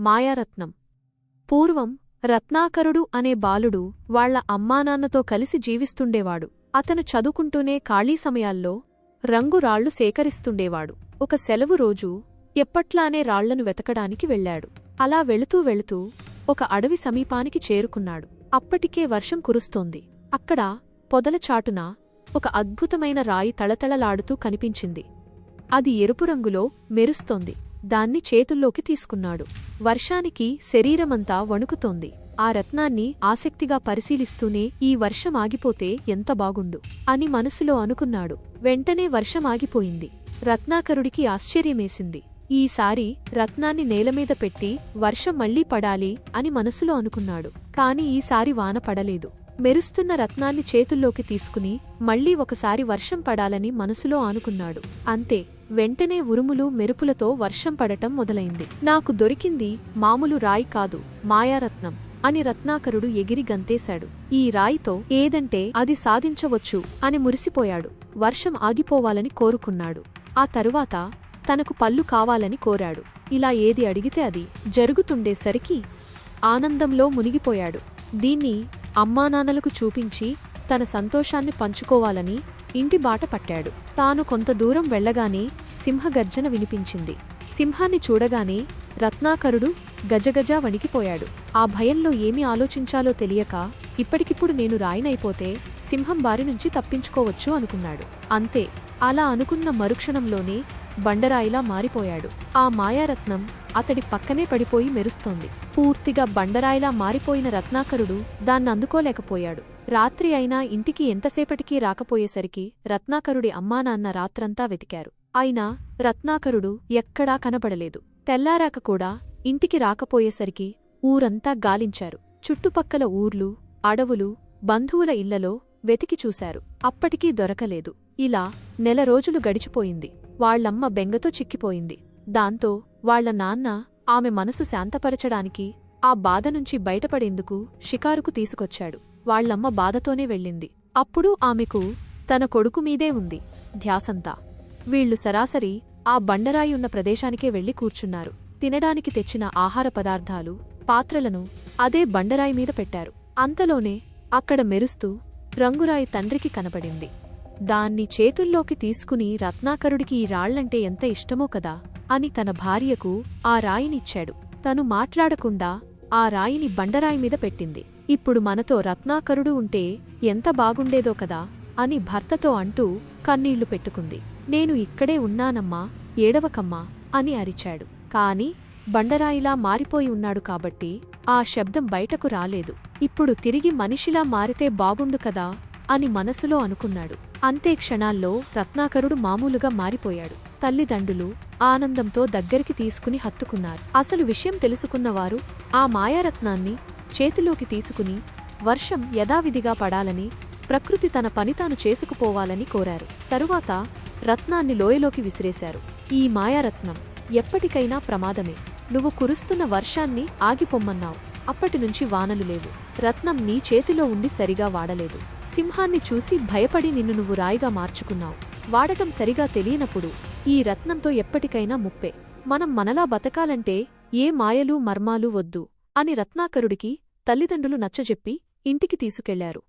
మాయారత్నం. పూర్వం రత్నాకరుడు అనే బాలుడు వాళ్ళ అమ్మానాన్నతో కలిసి జీవిస్తుండేవాడు. అతను చదువుకుంటూనే ఖాళీ సమయాల్లో రంగురాళ్ళు సేకరిస్తుండేవాడు. ఒక సెలవు రోజు ఎప్పట్లానే రాళ్ళను వెతకడానికి వెళ్ళాడు. అలా వెళుతూ వెళుతూ ఒక అడవి సమీపానికి చేరుకున్నాడు. అప్పటికే వర్షం కురుస్తోంది. అక్కడ పొదల చాటున ఒక అద్భుతమైన రాయి తళతళలాడుతూ కనిపించింది. అది ఎరుపు రంగులో మెరుస్తోంది. దాన్ని చేతుల్లోకి తీసుకున్నాడు. వర్షానికి శరీరమంతా వణుకుతోంది. ఆ రత్నాన్ని ఆసక్తిగా పరిశీలిస్తూనే ఈ వర్షం ఆగిపోతే ఎంత బాగుండు అని మనసులో అనుకున్నాడు. వెంటనే వర్షం ఆగిపోయింది. రత్నాకరుడికి ఆశ్చర్యమేసింది. ఈసారి రత్నాన్ని నేలమీద పెట్టి వర్షం మళ్ళీ పడాలి అని మనసులో అనుకున్నాడు. కాని ఈసారి వాన పడలేదు. మెరుస్తున్న రత్నాన్ని చేతుల్లోకి తీసుకుని మళ్ళీ ఒకసారి వర్షం పడాలని మనసులో ఆనుకున్నాడు. అంతే వెంటనే ఉరుములు మెరుపులతో వర్షం పడటం మొదలైంది. నాకు దొరికింది మామూలు రాయి కాదు మాయారత్నం అని రత్నాకరుడు ఎగిరి గంతేశాడు. ఈ రాయితో ఏదంటే అది సాధించవచ్చు అని మురిసిపోయాడు. వర్షం ఆగిపోవాలని కోరుకున్నాడు. ఆ తరువాత తనకు పళ్ళు కావాలని కోరాడు. ఇలా ఏది అడిగితే అది జరుగుతుండేసరికి ఆనందంలో మునిగిపోయాడు. దీన్ని అమ్మానాన్నలకు చూపించి తన సంతోషాన్ని పంచుకోవాలని ఇంటి బాట పట్టాడు. తాను కొంత దూరం వెళ్ళగానే సింహగర్జన వినిపించింది. సింహాన్ని చూడగానే రత్నాకరుడు గజగజ వణికిపోయాడు. ఆ భయంలో ఏమి ఆలోచించాలో తెలియక ఇప్పటికిప్పుడు నేను రాయినైపోతే సింహం బారి నుంచి తప్పించుకోవచ్చు అనుకున్నాడు. అంతే అలా అనుకున్న మరుక్షణంలోనే బండరాయిలా మారిపోయాడు. ఆ మాయారత్నం అతడి పక్కనే పడిపోయి మెరుస్తోంది. పూర్తిగా బండరాయిలా మారిపోయిన రత్నాకరుడు దాన్నందుకోలేకపోయాడు. రాత్రి అయినా ఇంటికి ఎంతసేపటికీ రాకపోయేసరికి రత్నాకరుడి అమ్మానాన్న రాత్రంతా వెతికారు. అయినా రత్నాకరుడు ఎక్కడా కనబడలేదు. తెల్లారాక కూడా ఇంటికి రాకపోయేసరికి ఊరంతా గాలించారు. చుట్టుపక్కల ఊర్లు అడవులు బంధువుల ఇళ్ళలో వెతికి చూశారు. అప్పటికీ దొరకలేదు. ఇలా నెల రోజులు గడిచిపోయింది. వాళ్ళమ్మ బెంగతో చిక్కిపోయింది. దాంతో వాళ్ళ నాన్న ఆమె మనసు శాంతపరచడానికి ఆ బాధ నుంచి బయటపడేందుకు షికారుకు తీసుకొచ్చాడు. వాళ్ళమ్మ బాధతోనే వెళ్ళింది. అప్పుడు ఆమెకు తన కొడుకు మీదే ఉంది. ధ్యాసంతా. వీళ్ళు సరాసరి ఆ బండరాయి ఉన్న ప్రదేశానికే వెళ్ళి కూర్చున్నారు. తినడానికి తెచ్చిన ఆహార పదార్థాలు పాత్రలను అదే బండరాయి మీద పెట్టారు. అంతలోనే అక్కడ మెరుస్తూ రంగురాయి తండ్రికి కనబడింది దాన్ని చేతుల్లోకి తీసుకుని రత్నాకరుడికి ఈ రాళ్ళంటే ఎంత ఇష్టమో కదా అని తన భార్యకు ఆ రాయినిచ్చాడు. తను మాట్లాడకుండా ఆ రాయిని బండరాయి మీద పెట్టింది. ఇప్పుడు మనతో రత్నాకరుడు ఉంటే ఎంత బాగుండేదో కదా అని భర్తతో అంటూ కన్నీళ్ళు పెట్టుకుంది. నేను ఇక్కడే ఉన్నానమ్మా ఏడవకమ్మా అని అరిచాడు. కాని బండరాయిలా మారిపోయి ఉన్నాడు కాబట్టి ఆ శబ్దం బయటకు రాలేదు. ఇప్పుడు తిరిగి మనిషిలా మారితే బాగుండు కదా అని మనసులో అనుకున్నాడు. అంతే క్షణాల్లో రత్నాకరుడు మామూలుగా మారిపోయాడు. తల్లిదండ్రులు ఆనందంతో దగ్గరికి తీసుకుని హత్తుకున్నారు. అసలు విషయం తెలుసుకున్నవారు ఆ మాయారత్నాన్ని చేతిలోకి తీసుకుని వర్షం యథావిధిగా పడాలని ప్రకృతి తన పని తాను చేసుకుపోవాలని కోరారు. తరువాత రత్నాన్ని లోయలోకి విసిరేశారు. ఈ మాయారత్నం ఎప్పటికైనా ప్రమాదమే. నువ్వు కురుస్తున్న వర్షాన్ని ఆగిపొమ్మన్నావు. అప్పటినుంచి వానలు లేవు. రత్నం నీ చేతిలో ఉండి సరిగా వాడలేదు. సింహాన్ని చూసి భయపడి నిన్ను నువ్వు రాయిగా మార్చుకున్నావు. వాడటం సరిగా తెలియనప్పుడు ఈ రత్నంతో ఎప్పటికైనా ముప్పే. మనం మనలా బతకాలంటే ఏ మాయలు మర్మాలు వద్దు అని రత్నాకరుడికి తల్లిదండ్రులు నచ్చజెప్పి ఇంటికి తీసుకెళ్ళారు.